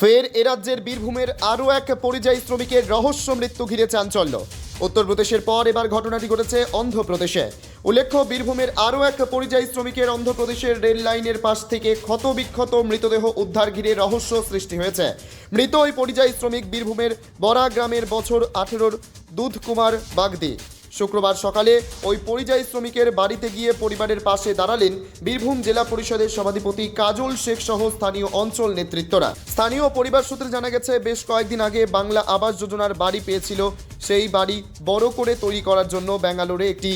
ফের এ রাজ্যের বীরভূমের আরও এক পরিযায়ী শ্রমিকের রহস্য মৃত্যু ঘিরে চাঞ্চল্য। উত্তরপ্রদেশের পর এবার ঘটনাটি ঘটেছে অন্ধ্রপ্রদেশে। উল্লেখ্য, বীরভূমের আরও এক পরিযায়ী শ্রমিকের অন্ধ্রপ্রদেশের রেল লাইনের পাশ থেকে ক্ষতবিক্ষত মৃতদেহ উদ্ধার ঘিরে রহস্য সৃষ্টি হয়েছে। মৃত ওই পরিযায়ী শ্রমিক বীরভূমের বরা গ্রামের বছর আঠেরোর দুধকুমার বাগদি। শুক্রবার সকালে ওই পরিযায়ী শ্রমিকের বাড়িতে গিয়ে পরিবারের পাশে দাঁড়ালেন বীরভূম জেলা পরিষদের সভাধিপতি কাজল শেখ সহ স্থানীয় অঞ্চল নেতৃত্বরা। স্থানীয় পরিবার সূত্রে জানা গেছে, বেশ কয়েকদিন আগে বাংলা আবাস যোজনার বাড়ি পেয়েছিল। সেই বাড়ি বড় করে তৈরি করার জন্য ব্যাঙ্গালোরে একটি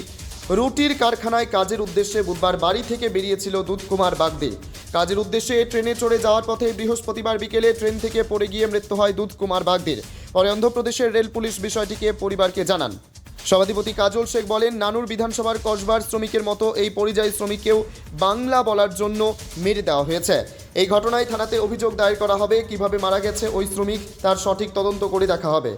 রুটির কারখানায় কাজের উদ্দেশ্যে বুধবার বাড়ি থেকে বেরিয়েছিল দুধকুমার বাগদে। কাজের উদ্দেশ্যে ট্রেনে চড়ে যাওয়ার পথে বৃহস্পতিবার বিকেলে ট্রেন থেকে পড়ে গিয়ে মৃত্যু হয় দুধকুমার বাগদের। পরে অন্ধ্রপ্রদেশের রেল পুলিশ বিষয়টিকে পরিবারকে জানান। সভাধিপতি কাজল শেখ বলেন, নানুর বিধানসভার কসবার শ্রমিকের মতো এই পরিযায়ী শ্রমিককেও বাংলা বলার জন্য মেরে দেওয়া হয়েছে। এই ঘটনায় থানাতে অভিযোগ দায়ের করা হবে কীভাবে মারা গেছে ওই শ্রমিক, তার সঠিক তদন্ত করে দেখা হবে।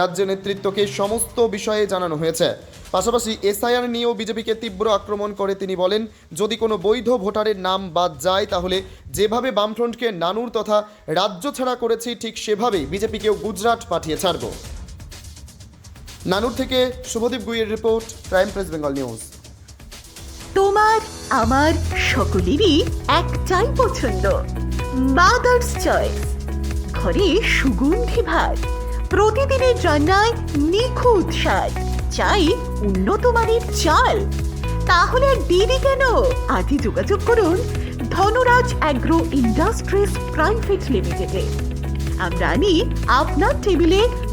রাজ্য নেতৃত্বকে সমস্ত বিষয়ে জানানো হয়েছে। পাশাপাশি এসআইআর নিয়েও বিজেপিকে তীব্র আক্রমণ করে তিনি বলেন, যদি কোনো বৈধ ভোটারের নাম বাদ যায়, তাহলে যেভাবে বামফ্রন্টকে নানুর তথা রাজ্য ছাড়া করেছি, ঠিক সেভাবেই বিজেপিকেও গুজরাট পাঠিয়ে ছাড়ব। নানুর থেকে Subhadip গুইয়ের report prime press Bengal news. তোমার, আমার সকলেরই একটাই পছন্দ। মাদার্স চয়েস ঘরে সুগন্ধি ভাত। প্রতিদিনের রান্নায় নিখুঁত স্বাদ। চাই উন্নত মানের চাল। তাহলে আর দেরি কেন? আজই যোগাযোগ করুন ধনরাজ অ্যাগ্রো ইন্ডাস্ট্রিজ প্রাইভেট লিমিটেডে। আমরা আনি আপনার টেবিলে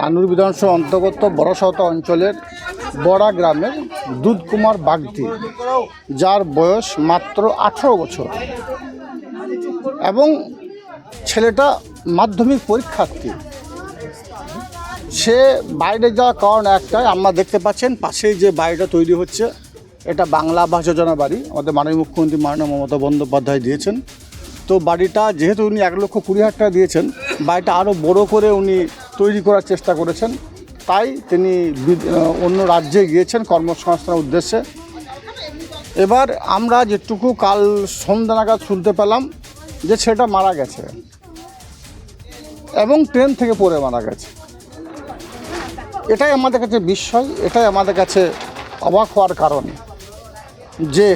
নানুর বিধানসভা অন্তর্গত বড়সহতা অঞ্চলের বড়া গ্রামের দুধকুমার বাগদি, যার বয়স মাত্র আঠেরো বছর। এবং ছেলেটা মাধ্যমিক পরীক্ষার্থী। সে বাইরে যাওয়ার কারণ একটাই, আমরা দেখতে পাচ্ছেন পাশেই যে বাড়িটা তৈরি হচ্ছে, এটা বাংলা আবাস যোজনা বাড়ি। আমাদের মাননীয় মুখ্যমন্ত্রী মাননীয় মমতা বন্দ্যোপাধ্যায় দিয়েছেন। তো বাড়িটা যেহেতু উনি এক লক্ষ কুড়ি হাজার টাকা দিয়েছেন, বাড়িটা আরও বড় করে উনি তৈরি করার চেষ্টা করেছেন। তাই তিনি অন্য রাজ্যে গিয়েছেন কর্মসংস্থানের উদ্দেশ্যে। এবার আমরা যেটুকু কাল সন্ধ্যা নাগাদ শুনতে পেলাম যে সেটা মারা গেছে এবং ট্রেন থেকে পড়ে মারা গেছে। এটাই আমাদের কাছে বিস্ময়, এটাই আমাদের কাছে অবাক হওয়ার কারণ যে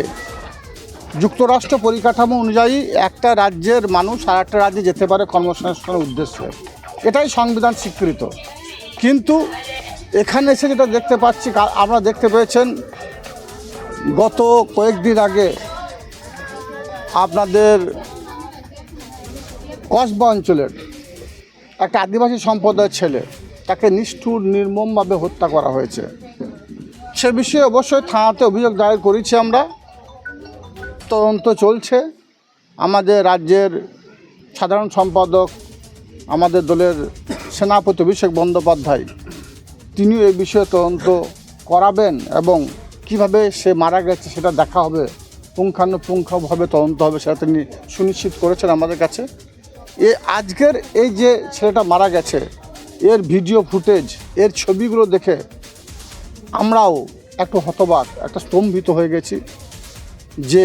যুক্তরাষ্ট্র পরিকাঠামো অনুযায়ী একটা রাজ্যের মানুষ আর একটা রাজ্যে যেতে পারে কর্মসংস্থানের উদ্দেশ্যে। এটাই সংবিধান স্বীকৃত। কিন্তু এখানে এসে যেটা দেখতে পাচ্ছি আপনারা দেখতে পেয়েছেন, গত কয়েকদিন আগে আপনাদের কসবা অঞ্চলের একটা আদিবাসী সম্প্রদায়ের ছেলে, তাকে নিষ্ঠুর, নির্মমভাবে হত্যা করা হয়েছে। সে বিষয়ে অবশ্যই থানাতে অভিযোগ দায়ের করেছি আমরা। তদন্ত চলছে। আমাদের রাজ্যের সাধারণ সম্পাদক আমাদের দলের সেনাপতি অভিষেক বন্দ্যোপাধ্যায়, তিনিও এই বিষয়ে তদন্ত করাবেন এবং কীভাবে সে মারা গেছে সেটা দেখা হবে, পুঙ্খানুপুঙ্খভাবে তদন্ত হবে সেটা তিনি সুনিশ্চিত করেছেন আমাদের কাছে। এ আজকের এই যে ছেলেটা মারা গেছে, এর ভিডিও ফুটেজ, এর ছবিগুলো দেখে আমরাও একটু হতবাক, একটা স্তম্ভিত হয়ে গেছি যে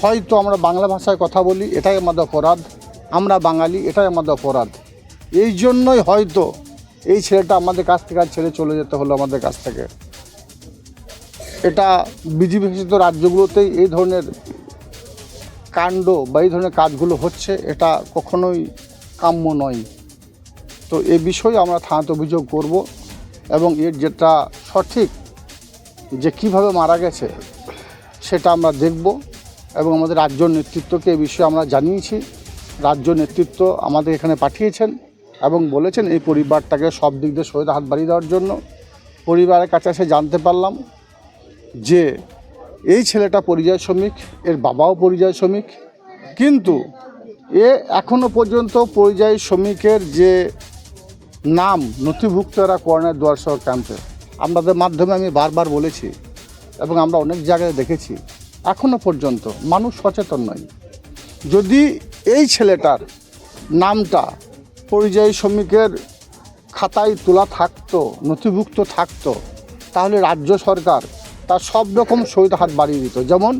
হয়তো আমরা বাংলা ভাষায় কথা বলি, এটাই আমাদের অপরাধ। আমরা বাঙালি, এটাই আমাদের অপরাধ। এই জন্যই হয়তো এই ছেলেটা আমাদের কাছ থেকে আর ছেড়ে চলে যেতে হলো আমাদের কাছ থেকে। এটা বিজেপি শাসিত রাজ্যগুলোতেই এই ধরনের কাণ্ড বা এই ধরনের কাজগুলো হচ্ছে, এটা কখনোই কাম্য নয়। তো এ বিষয়ে আমরা থানাতে অভিযোগ করব এবং এর যেটা সঠিক যে কীভাবে মারা গেছে, সেটা আমরা দেখব এবং আমাদের রাজ্য নেতৃত্বকে এ বিষয়ে আমরা জানিয়েছি। রাজ্য নেতৃত্ব আমাদের এখানে পাঠিয়েছেন এবং বলেছেন এই পরিবারটাকে সব দিক দিয়ে সহিত হাত বাড়িয়ে দেওয়ার জন্য। পরিবারের কাছে এসে জানতে পারলাম যে এই ছেলেটা পরিযায়ী শ্রমিক, এর বাবাও পরিযায়ী শ্রমিক। কিন্তু এ এখনও পর্যন্ত পরিযায়ী শ্রমিকের যে নাম নথিভুক্ত এরা কর্নার দুয়ারসহ ক্যাম্পে, আপনাদের মাধ্যমে আমি বারবার বলেছি এবং আমরা অনেক জায়গায় দেখেছি এখনও পর্যন্ত মানুষ সচেতন নয়। যদি এই ছেলেটার নামটা পরিযায়ী শ্রমিকের খাতায় তোলা থাকতো, নথিভুক্ত থাকতো, তাহলে রাজ্য সরকার তার সব রকম সহিত হাত বাড়িয়ে দিত। যেমন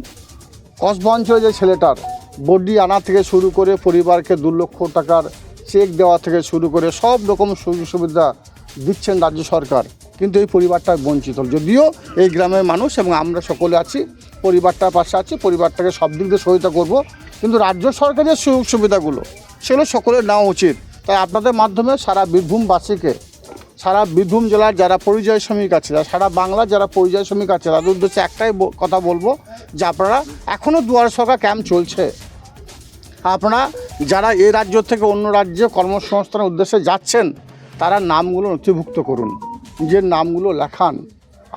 কসবা অঞ্চলে যে ছেলেটার বডি আনা থেকে শুরু করে পরিবারকে দু লক্ষ টাকার চেক দেওয়া থেকে শুরু করে সব রকম সুযোগ সুবিধা দিচ্ছেন রাজ্য সরকার, কিন্তু এই পরিবারটা বঞ্চিত। যদিও এই গ্রামের মানুষ এবং আমরা সকলে আছি, পরিবারটার পাশে আছি, পরিবারটাকে সব দিক দিয়ে সহায়তা করব। কিন্তু রাজ্য সরকারের সুযোগ সুবিধাগুলো, সেগুলো সকলের নেওয়া উচিত। তাই আপনাদের মাধ্যমে সারা বীরভূমবাসীকে, সারা বীরভূম জেলার যারা পরিযায়ী শ্রমিক আছে সারা বাংলার যারা পরিযায়ী শ্রমিক আছে, তাদের উদ্দেশ্যে একটাই কথা বলব যে আপনারা এখনও দুয়ার সরকার ক্যাম্প চলছে। আপনারা যারা এই রাজ্য থেকে অন্য রাজ্যে কর্মসংস্থানের উদ্দেশ্যে যাচ্ছেন, তারা নামগুলো নথিভুক্ত করুন। নিজের নামগুলো লেখান।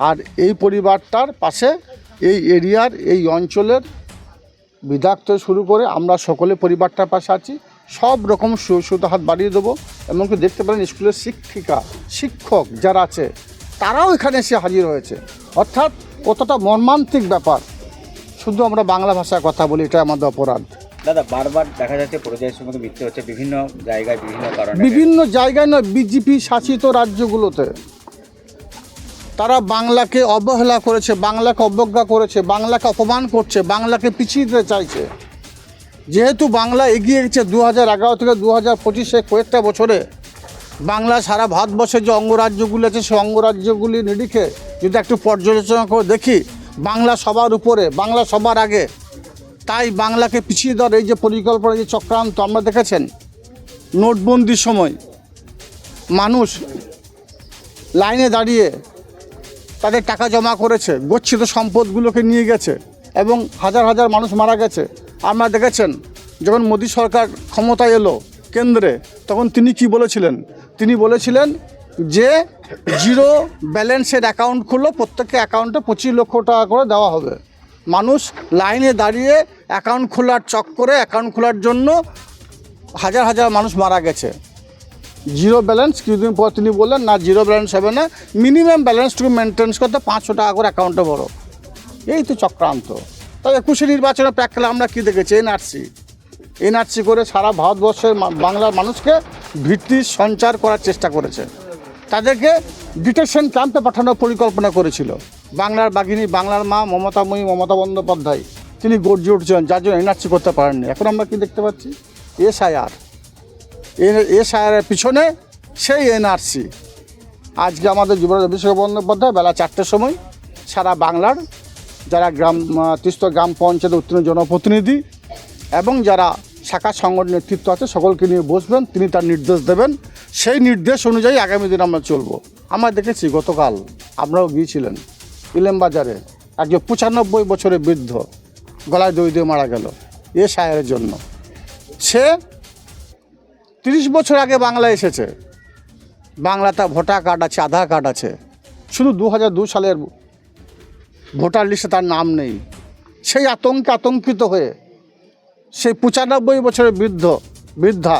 আর এই পরিবারটার পাশে এই এরিয়ার, এই অঞ্চলের বিধায়ক থেকে শুরু করে আমরা সকলে পরিবারটার পাশে আছি। সব রকম সুবিধা হাত বাড়িয়ে দেবো। এমনকি দেখতে পারেন স্কুলের শিক্ষিকা শিক্ষক যারা আছে তারাও এখানে এসে হাজির হয়েছে। অর্থাৎ কতটা মর্মান্তিক ব্যাপার। শুধু আমরা বাংলা ভাষায় কথা বলি এটা আমাদের অপরাধ। দাদা বারবার দেখা যাচ্ছে পরিযায়ী শ্রমিকের মৃত্যু হচ্ছে বিভিন্ন জায়গায় বিভিন্ন কারণে। বিভিন্ন জায়গায় নয় বিজেপি শাসিত রাজ্যগুলোতে। তারা বাংলাকে অবহেলা করেছে, বাংলাকে অবজ্ঞা করেছে, বাংলাকে অপমান করছে, বাংলাকে পিছিয়ে দিতে চাইছে। যেহেতু বাংলা এগিয়ে গেছে দু হাজার এগারো থেকে দু হাজার পঁচিশে কয়েকটা বছরে, বাংলা সারা ভারতবর্ষের যে অঙ্গরাজ্যগুলি আছে, সেই অঙ্গরাজ্যগুলি নিরিখে যদি একটু পর্যালোচনা করে দেখি, বাংলা সবার উপরে, বাংলা সবার আগে, তাই বাংলাকে পিছিয়ে দেওয়ার এই যে পরিকল্পনা যে চক্রান্ত, আমরা দেখেছেন, নোটবন্দির সময় মানুষ লাইনে দাঁড়িয়ে তাদের টাকা জমা করেছে, গচ্ছিত সম্পদগুলোকে নিয়ে গেছে এবং হাজার হাজার মানুষ মারা গেছে। আপনারা দেখেছেন, যখন মোদী সরকার ক্ষমতায় এলো কেন্দ্রে, তখন তিনি কি বলেছিলেন? তিনি বলেছিলেন যে, জিরো ব্যালেন্সের অ্যাকাউন্ট খুললো প্রত্যেককে অ্যাকাউন্টে পঁচিশ লক্ষ টাকা করে দেওয়া হবে। মানুষ লাইনে দাঁড়িয়ে অ্যাকাউন্ট খোলার চক্করে অ্যাকাউন্ট খোলার জন্য হাজার হাজার মানুষ মারা গেছে। জিরো ব্যালেন্স কিছুদিন পর তিনি বললেন, না, জিরো ব্যালেন্স হবে না। মিনিমাম ব্যালেন্সটুকু মেনটেন্স করতে পাঁচশো টাকা করে অ্যাকাউন্টে বড় এই তো চক্রান্ত। তাই একুশে নির্বাচনের প্র্যাককালে আমরা কী দেখেছি? এনআরসি এনআরসি করে সারা ভারতবর্ষের বাংলার মানুষকে ভিত্তি সঞ্চার করার চেষ্টা করেছে। তাদেরকে ডিটেকশন ক্যাম্পে পাঠানোর পরিকল্পনা করেছিল। বাংলার বাঘিনী, বাংলার মা মমতাময়ী মমতা বন্দ্যোপাধ্যায়। তিনি গর্জে উঠছেন, যার জন্য এনআরসি করতে পারেননি। এখন আমরা কি দেখতে পাচ্ছি? এসআইআর এসআইআরের পিছনে, সেই এনআরসি। আজকে আমাদের যুবরাজ অভিষেক বন্দ্যোপাধ্যায় বেলা চারটের সময় সারা বাংলার যারা গ্রাম তিস্ত গ্রাম পঞ্চায়েত উত্তীর্ণ জনপ্রতিনিধি এবং যারা শাখা সংগঠন নেতৃত্ব আছে, সকলকে নিয়ে বসবেন, তিনি তার নির্দেশ দেবেন। সেই নির্দেশ অনুযায়ী আগামী দিন আমরা চলবো। আমরা দেখেছি গতকাল আপনারাও গিয়েছিলেন ইলেম বাজারে একজন পঁচানব্বই বছরের বৃদ্ধ গলায় দই দিয়ে মারা গেল এ সায়ের জন্য। সে তিরিশ বছর আগে বাংলা এসেছে। বাংলা তার ভোটার কার্ড আছে, আধার কার্ড আছে। শুধু দু হাজার দু সালের ভোটার লিস্টে তার নাম নেই। সেই আতঙ্কে আতঙ্কিত হয়ে সেই পঁচানব্বই বছরের বৃদ্ধ, বৃদ্ধা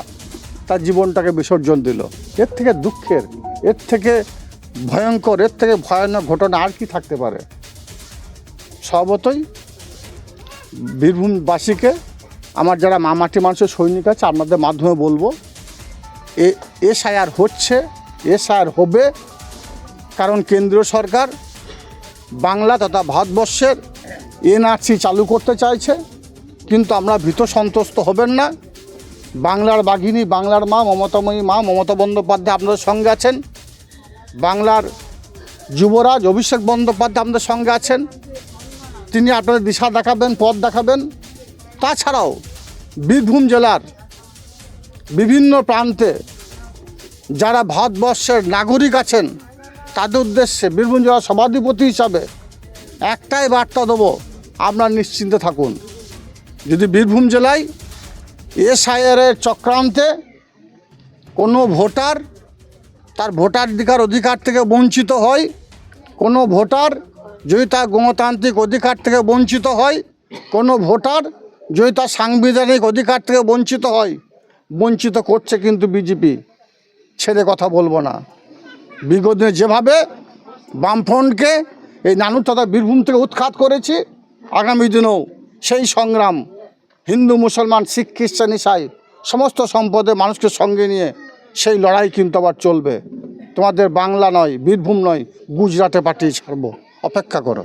তার জীবনটাকে বিসর্জন দিল। এর থেকে দুঃখের, এর থেকে ভয়ঙ্কর, এর থেকে ভয়ানক ঘটনা আর কি থাকতে পারে? স্বভাবতই বীরভূমবাসীকে, আমার যারা মামাটি মানুষের সৈনিক আছে, আপনাদের মাধ্যমে বলব এসআইআর হচ্ছে, এসআইআর হবে কারণ কেন্দ্রীয় সরকার বাংলা তথা ভারতবর্ষের এনআরসি চালু করতে চাইছে, কিন্তু আমরা ভীত সন্তুষ্ট হবেন না। বাংলার বাঘিনী, বাংলার মা, মমতাময়ী মা, মমতা বন্দ্যোপাধ্যায় আপনাদের সঙ্গে আছেন। বাংলার যুবরাজ অভিষেক বন্দ্যোপাধ্যায় আমাদের সঙ্গে আছেন। তিনি আপনাদের দিশা দেখাবেন, পথ দেখাবেন। তাছাড়াও বীরভূম জেলার বিভিন্ন প্রান্তে যারা ভারতবর্ষের নাগরিক আছেন, তাদের উদ্দেশ্যে বীরভূম জেলার সভাধিপতি হিসাবে একটাই বার্তা দেবো, আপনারা নিশ্চিন্তে থাকুন। যদি বীরভূম জেলায় এসআইআরের চক্রান্তে কোনো ভোটার তার ভোটাধিকার অধিকার থেকে বঞ্চিত হয়, কোনো ভোটার যদি তার গণতান্ত্রিক অধিকার থেকে বঞ্চিত হয়, কোনো ভোটার যদি তার সাংবিধানিক অধিকার থেকে বঞ্চিত হয় বঞ্চিত করছে কিন্তু বিজেপি, ছেড়ে কথা বলব না। বিগত যেভাবে বামফ্রন্টকে এই নানুর তথা বীরভূম থেকে উৎখাত করেছি, আগামী দিনেও সেই সংগ্রাম, হিন্দু, মুসলমান, শিখ, খ্রিস্টান, ইসাই, সমস্ত সম্পদে মানুষকে সঙ্গে নিয়ে সেই লড়াই কিন্তু আবার চলবে। তোমাদের বাংলা নয়, বীরভূম নয়, গুজরাটে পাঠিয়ে ছাড়বো। অপেক্ষা করো।